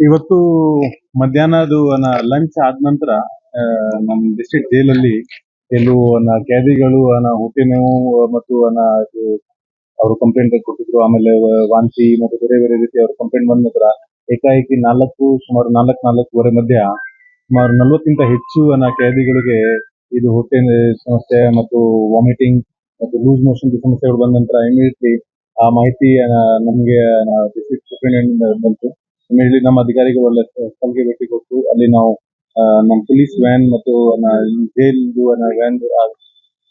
ಇವತ್ತು ಮಧ್ಯಾಹ್ನದು ಲಂಚ್ ಆದ ನಂತರ ನಮ್ಮ ಡಿಸ್ಟ್ರಿಕ್ಟ್ ಜೈಲಲ್ಲಿ ಕೆಲವು ಕ್ಯಾದಿಗಳು ಹೊಟ್ಟೆ ನೋವು ಮತ್ತು ಅವರು ಕಂಪ್ಲೇಂಟ್ ಕೊಟ್ಟಿದ್ರು. ಆಮೇಲೆ ವಾಂತಿ ಮತ್ತು ಬೇರೆ ಬೇರೆ ರೀತಿ ಅವ್ರ ಕಂಪ್ಲೇಂಟ್ ಬಂದ ನಂತರ ಏಕಾಏಕಿ ನಾಲ್ಕು, ಸುಮಾರು ನಾಲ್ಕು, ನಾಲ್ಕೂವರೆ ಮಧ್ಯ ಸುಮಾರು ನಲವಕ್ಕಿಂತ ಹೆಚ್ಚು ಅನ್ನ ಖೈದಿಗಳಿಗೆ ಇದು ಹೊಟ್ಟೆ ಸಮಸ್ಯೆ ಮತ್ತು ವಾಮಿಟಿಂಗ್ ಮತ್ತು ಲೂಸ್ ಮೋಷನ್ ಸಮಸ್ಯೆಗಳು ಬಂದ ನಂತರ ಇಮಿಡಿಯೇಟ್ಲಿ ಆ ಮಾಹಿತಿ ನಮಗೆ ಡಿಸ್ಟ್ರಿಕ್ಟ್ ಬಂತು. ಇಮಿಡಿಯೇಟ್ಲಿ ನಮ್ಮ ಅಧಿಕಾರಿಗಳು ಅಲ್ಲೇ ಸ್ಥಳಕ್ಕೆ ಭೇಟಿ ಕೊಟ್ಟು ಅಲ್ಲಿ ನಾವು ನಮ್ಮ ಪೊಲೀಸ್ ವ್ಯಾನ್ ಮತ್ತು ಜೈಲ್ ವ್ಯಾನ್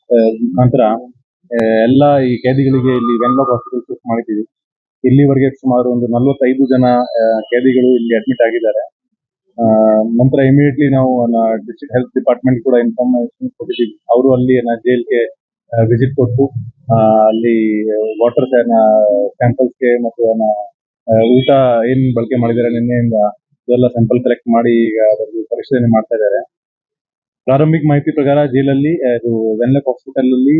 ಆ, ಎಲ್ಲ ಈ ಖೈದಿಗಳಿಗೆ ಇಲ್ಲಿ ವೆನ್ಲಾಕ್ ಹಾಸ್ಪಿಟಲ್ ಶಿಫ್ಟ್ ಮಾಡಿದ್ದೀವಿ. ಇಲ್ಲಿವರೆಗೆ ಸುಮಾರು ಒಂದು ನಲವತ್ತೈದು ಜನ ಖೈದಿಗಳು ಇಲ್ಲಿ ಅಡ್ಮಿಟ್ ಆಗಿದ್ದಾರೆ. ನಂತರ ಇಮಿಡಿಯೇಟ್ಲಿ ನಾವು ಡಿಸ್ಟ್ರಿಕ್ಟ್ ಹೆಲ್ತ್ ಡಿಪಾರ್ಟ್ಮೆಂಟ್ ಕೂಡ ಇನ್ಫಾರ್ಮೇಶನ್ ಕೊಟ್ಟಿದ್ದೀವಿ. ಅವರು ಅಲ್ಲಿ ಜೈಲ್ಗೆ ವಿಸಿಟ್ ಕೊಟ್ಟು ಅಲ್ಲಿ ವಾಟರ್ ಸ್ಯಾಂಪಲ್ಸ್ಗೆ ಮತ್ತು ಊಟ ಏನ್ ಬಳಕೆ ಮಾಡಿದ್ದಾರೆ ನಿನ್ನೆಯಿಂದ? ಇದೆಲ್ಲ ಸ್ಯಾಂಪಲ್ ಕಲೆಕ್ಟ್ ಮಾಡಿ ಈಗ ಅದರಲ್ಲಿ ಪರಿಶೀಲನೆ ಮಾಡ್ತಾ ಇದ್ದಾರೆ. ಪ್ರಾರಂಭಿಕ ಮಾಹಿತಿ ಪ್ರಕಾರ ಜೈಲಲ್ಲಿ ಇದು ವೆನ್ಲೆಕ್ ಹಾಸ್ಪಿಟಲ್ ಅಲ್ಲಿ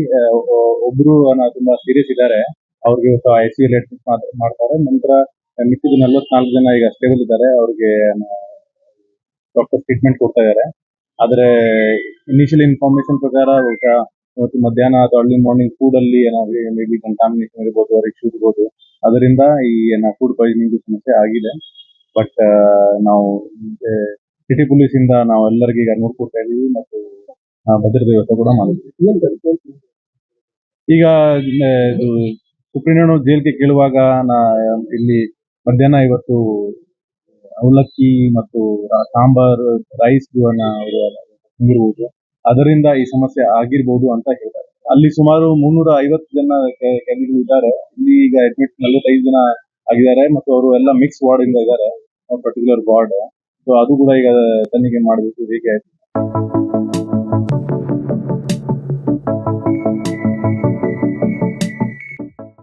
ಒಬ್ರು ತುಂಬಾ ಸೀರಿಯಸ್ ಇದ್ದಾರೆ. ಅವ್ರಿಗೆ ಐ ಸಿ ಅಡ್ಮಿಟ್ ಮಾಡ್ತಾರೆ. ನಂತರ ಮಿಕ್ಕಿದ ನಲ್ವತ್ನಾಲ್ಕು ಜನ ಈಗ ಸ್ಟೇಬಲ್ ಇದ್ದಾರೆ. ಅವ್ರಿಗೆ ಡಾಕ್ಟರ್ ಟ್ರೀಟ್ಮೆಂಟ್ ಕೊಡ್ತಾ ಇದ್ದಾರೆ. ಆದ್ರೆ ಇನಿಷಿಯಲ್ ಇನ್ಫಾರ್ಮೇಶನ್ ಪ್ರಕಾರ ಇವತ್ತು ಮಧ್ಯಾಹ್ನ ಅಥವಾ ಅರ್ಲಿ ಮಾರ್ನಿಂಗ್ ಫುಡ್ ಅಲ್ಲಿ ಏನಾದ್ರು ಮೇ ಬಿ ಕಂಟಾಮಿನೇಷನ್ ಇರ್ಬೋದು ಅವ್ರಿಗೆ ಇರ್ಬೋದು. ಅದರಿಂದ ಈ ಫುಡ್ ಪಾಯ್ಸನಿಂಗ್ ಸಮಸ್ಯೆ ಆಗಿದೆ. ಬಟ್ ನಾವು ಸಿಟಿ ಪೊಲೀಸ್ ಇಂದ ನಾವು ಎಲ್ಲರಿಗೆ ಈಗ ನೋಡ್ಕೊಡ್ತಾ ಇದೀವಿ ಮತ್ತು ಭದ್ರತೆ ವ್ಯವಸ್ಥೆ ಕೂಡ ಮಾಡಿದ್ವಿ ಈಗ ಸುಪ್ರೀಂ ಜೈಲ್ಗೆ ಕೇಳುವಾಗ ನಾ, ಇಲ್ಲಿ ಮಧ್ಯಾಹ್ನ ಇವತ್ತು ಅವಲಕ್ಕಿ ಮತ್ತು ಸಾಂಬಾರ್ ರೈಸ್ ತಿಂದಿರುವುದು ಅದರಿಂದ ಈ ಸಮಸ್ಯೆ ಆಗಿರ್ಬಹುದು ಅಂತ ಹೇಳ್ತಾರೆ. ಅಲ್ಲಿ ಸುಮಾರು ಮುನ್ನೂರ ಐವತ್ತು ಜನ ಕೈದಿಗಳು ಇದ್ದಾರೆ. ಇಲ್ಲಿ ಈಗ ಅಡ್ಮಿಟ್ ನಲವತ್ತೈದು ಜನ ಆಗಿದ್ದಾರೆ ಮತ್ತು ಅವರು ಎಲ್ಲ ಮಿಕ್ಸ್ ವಾರ್ಡ್ ಇಂದ ಇದ್ದಾರೆ ಪರ್ಟಿಕ್ಯುಲರ್ ವಾರ್ಡ್ ಸೊ ಅದು ಕೂಡ ಈಗ ತನಿಖೆ ಮಾಡಬೇಕು, ಹೇಗೆ